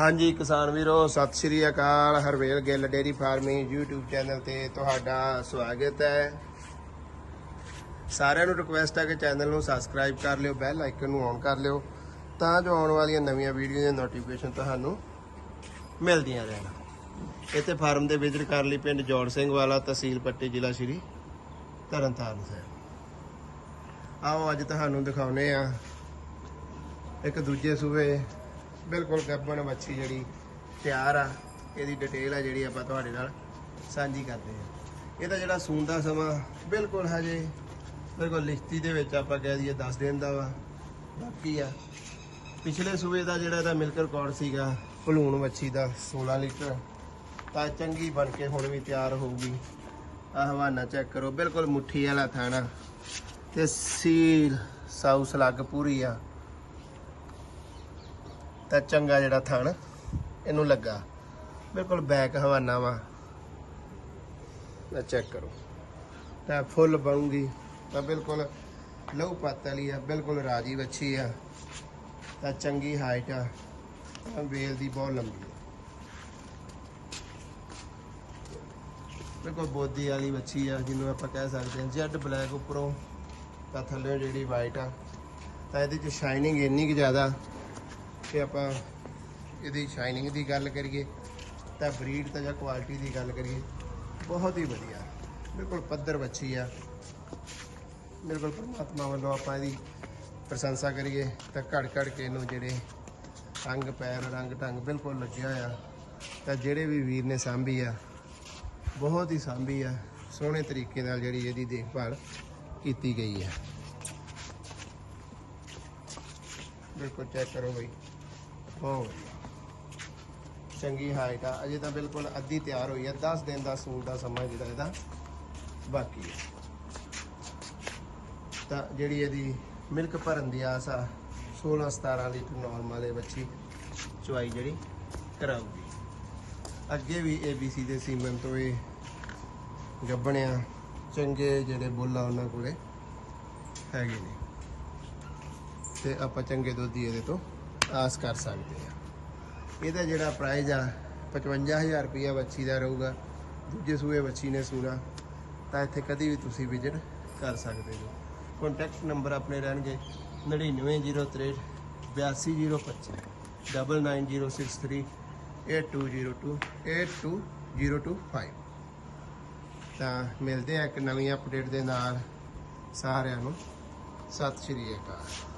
ਹਾਂਜੀ, ਕਿਸਾਨ ਵੀਰੋ, ਸਤਿ ਸ਼੍ਰੀ ਅਕਾਲ। Harvel Gill dairy farming YouTube channel ਤੇ ਤੁਹਾਡਾ ਸਵਾਗਤ ਹੈ। ਸਾਰਿਆਂ ਨੂੰ ਰਿਕੁਐਸਟ ਹੈ ਕਿ ਚੈਨਲ ਨੂੰ ਸਬਸਕ੍ਰਾਈਬ ਕਰ ਲਿਓ ਬੈਲ ਆਈਕਨ ਨੂੰ ਔਨ ਕਰ ਲਿਓ, ਤਾਂ ਜੋ ਆਉਣ ਵਾਲੀਆਂ ਨਵੀਆਂ ਵੀਡੀਓ ਦੀਆਂ ਨੋਟੀਫਿਕੇਸ਼ਨ ਤੁਹਾਨੂੰ ਮਿਲਦੀਆਂ ਰਹਿਣ। ਇੱਥੇ ਫਾਰਮ ਦੇ ਵਿਜ਼ਿਟ ਕਰਨ ਲਈ ਪਿੰਡ ਜੋੜ ਸਿੰਘ ਵਾਲਾ, ਤਹਿਸੀਲ ਪੱਟੀ, ਜ਼ਿਲ੍ਹਾ ਸ਼੍ਰੀ ਤਰਨਤਾਰਨ ਸਾਹਿਬ। ਆਓ, ਅੱਜ ਤੁਹਾਨੂੰ ਦਿਖਾਉਨੇ ਆ ਇੱਕ ਦੂਜੇ ਸੂਬੇ ਬਿਲਕੁਲ ਗੱਬਣ ਮੱਛੀ ਜਿਹੜੀ ਤਿਆਰ ਆ, ਇਹਦੀ ਡਿਟੇਲ ਆ ਜਿਹੜੀ ਆਪਾਂ ਤੁਹਾਡੇ ਨਾਲ ਸਾਂਝੀ ਕਰਦੇ ਆ ਇਹਦਾ ਜਿਹੜਾ ਸੂਣ ਦਾ ਸਮਾਂ ਬਿਲਕੁਲ ਹਜੇ, ਬਿਲਕੁਲ ਲਿਖਤੀ ਦੇ ਵਿੱਚ ਆਪਾਂ ਕਹਿ ਦਈਏ 10 ਦਿਨ ਦਾ ਵਾ, ਬਾਕੀ ਆ। ਪਿਛਲੇ ਸੂਬੇ ਦਾ ਜਿਹੜਾ ਇਹਦਾ ਮਿਲਕ ਰਿਕਾਰਡ ਸੀਗਾ, ਭਲੂਣ ਮੱਛੀ ਦਾ 16 ਲੀਟਰ, ਤਾਂ ਚੰਗੀ ਬਣ ਕੇ ਹੁਣ ਵੀ ਤਿਆਰ ਹੋਊਗੀ। ਆ ਹਵਾਨਾ ਚੈੱਕ ਕਰੋ, ਬਿਲਕੁਲ ਮੁੱਠੀ ਵਾਲਾ ਥਾਣਾ ਤੇ ਸੀਲ ਸਾਊਸ ਲੱਗ ਪੂਰੀ ਆ। ਤਾਂ ਚੰਗਾ ਜਿਹੜਾ ਥਣ ਇਹਨੂੰ ਲੱਗਾ। ਬਿਲਕੁਲ ਬੈਕ ਹਵਾਨਾ ਵਾ। ਤਾਂ ਚੈੱਕ ਕਰੋ। ਤਾਂ ਫੁੱਲ ਬਣੂਗੀ, ਤਾਂ ਬਿਲਕੁਲ ਲਹੂ ਪੱਤ ਵਾਲੀ ਆ, ਬਿਲਕੁਲ ਰਾਜੀ ਵੱਛੀ ਆ। ਤਾਂ ਚੰਗੀ ਹਾਈਟ ਆ, ਤਾਂ ਵੇਲ ਦੀ ਬਹੁਤ ਲੰਬੀ ਆ। ਬਿਲਕੁਲ ਬੋਦੀ ਵਾਲੀ ਵੱਛੀ ਆ, ਜਿਹਨੂੰ ਆਪਾਂ ਕਹਿ ਸਕਦੇ ਹਾਂ। ਜੈਡ ਬਲੈਕ ਉੱਪਰੋਂ ਤਾਂ ਥੱਲੇ ਜਿਹੜੀ ਵਾਈਟ ਆ, ਤਾਂ ਇਹਦੇ ਚ ਸ਼ਾਈਨਿੰਗ ਇੰਨੀ ਕਿ ਜ਼ਿਆਦਾ ਕਿ ਆਪਾਂ ਇਹਦੀ ਸ਼ਾਈਨਿੰਗ ਦੀ ਗੱਲ ਕਰੀਏ, ਤਾਂ ਬਰੀਡ ਤਾਂ ਜਾਂ ਕੁਆਲਿਟੀ ਦੀ ਗੱਲ ਕਰੀਏ, ਬਹੁਤ ਹੀ ਵਧੀਆ। ਬਿਲਕੁਲ ਪੱਧਰ ਬੱਚੀ ਆ। ਬਿਲਕੁਲ ਪਰਮਾਤਮਾ ਵੱਲੋਂ ਆਪਾਂ ਇਹਦੀ ਪ੍ਰਸ਼ੰਸਾ ਕਰੀਏ, ਤਾਂ ਘੜ ਘੜ ਕੇ ਇਹਨੂੰ ਜਿਹੜੇ ਰੰਗ ਪੈਰ, ਰੰਗ ਢੰਗ ਬਿਲਕੁਲ ਲੱਗਿਆ ਹੋਇਆ। ਤਾਂ ਜਿਹੜੇ ਵੀ ਵੀਰ ਨੇ ਸਾਂਭੀ ਆ, ਬਹੁਤ ਹੀ ਸਾਂਭੀ ਆ, ਸੋਹਣੇ ਤਰੀਕੇ ਨਾਲ ਜਿਹੜੀ ਇਹਦੀ ਦੇਖਭਾਲ ਕੀਤੀ ਗਈ ਹੈ ਬਿਲਕੁਲ ਚੈੱਕ ਕਰੋ ਬਈ। ਬਹੁਤ ਵਧੀਆ ਚੰਗੀ ਹਾਈਟ ਆ। ਅਜੇ ਤਾਂ ਬਿਲਕੁਲ ਅੱਧੀ ਤਿਆਰ ਹੋਈ ਆ। 10 ਦਿਨ ਦਾ ਸੂਟ ਦਾ ਸਮਾਂ ਜਿਹੜਾ ਇਹਦਾ ਬਾਕੀ ਹੈ ਤਾਂ ਜਿਹੜੀ ਇਹਦੀ ਮਿਲਕ ਭਰਨ ਦੀ ਆਸ ਆ 16 17 ਲੀਟਰ ਨਾਰਮਲ ਹੈ ਬੱਚੀ ਚੁਆਈ ਜਿਹੜੀ ਕਰਾਊਗੀ। ਅੱਗੇ ਵੀ ABC ਦੇ ਸੀਮਨ ਤੋਂ ਇਹ ਗੱਬਣਿਆ ਚੰਗੇ ਜਿਹੜੇ ਬੁੱਲ ਆ ਉਹਨਾਂ ਕੋਲੇ ਹੈਗੇ ਨੇ। ਤੇ ਆਪਾਂ ਚੰਗੇ ਦੁੱਧ ਹੀ ਇਹਦੇ ਤੋਂ ਆਸ ਕਰ ਸਕਦੇ ਆ। ਇਹਦਾ ਜਿਹੜਾ ਪ੍ਰਾਈਜ਼ ਆ 55000 ਰੁਪਇਆ ਬੱਚੀ ਦਾ ਰਹੂਗਾ। ਦੂਜੇ ਸੂਏ ਬੱਚੀ ਨੇ ਸੂਣਾ। ਤਾਂ ਇੱਥੇ ਕਦੀ ਵੀ ਤੁਸੀਂ ਵਿਜ਼ਿਟ ਕਰ ਸਕਦੇ ਹੋ। ਕੰਟੈਕਟ ਨੰਬਰ ਆਪਣੇ ਰਹਿਣਗੇ। 9903 82025 99063 8202 82025 ਤਾਂ ਮਿਲਦੇ ਆ ਇੱਕ ਨਵੀਂ ਅਪਡੇਟ ਦੇ ਨਾਲ ਸਾਰਿਆਂ ਨੂੰ। ਸਤਿ ਸ਼੍ਰੀ ਅਕਾਲ।